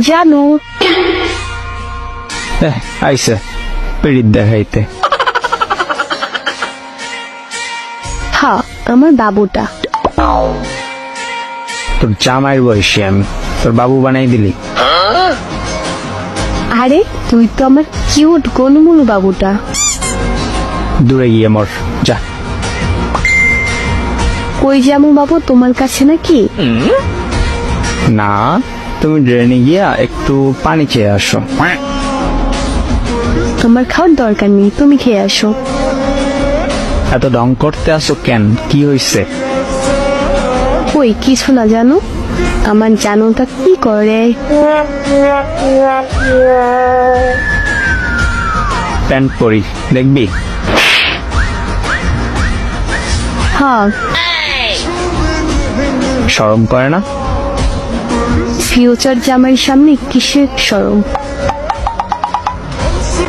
জানো? এহ, আইসে পিড়িত দেখাইতে। হ্যাঁ আমার বাবুটা। তোর জামাইয়ের বয়সী আমি। তোর বাবু বানাই দিলি। আরে তুই তো আমার কিউট গনমুলু বাবুটা। দূরে গিয়ে মর যা। কই যাব বাবু তোমার কাছে নাকি? না। তুমি ড্রেনে গিয়া একটু পানি খেয়ে আসো। তোমার খাওয়ার দরকার নেই তুমি খেয়ে আসো। এত ডং করতে আসো কেন? কি হইছে? কই কিছু না জানো? আমার জানোটা কি করে? প্যান্ট পরি দেখবি? হ্যাঁ। সরম করে না? ফিউচার জামাইয়ের সামনে কিসের সরম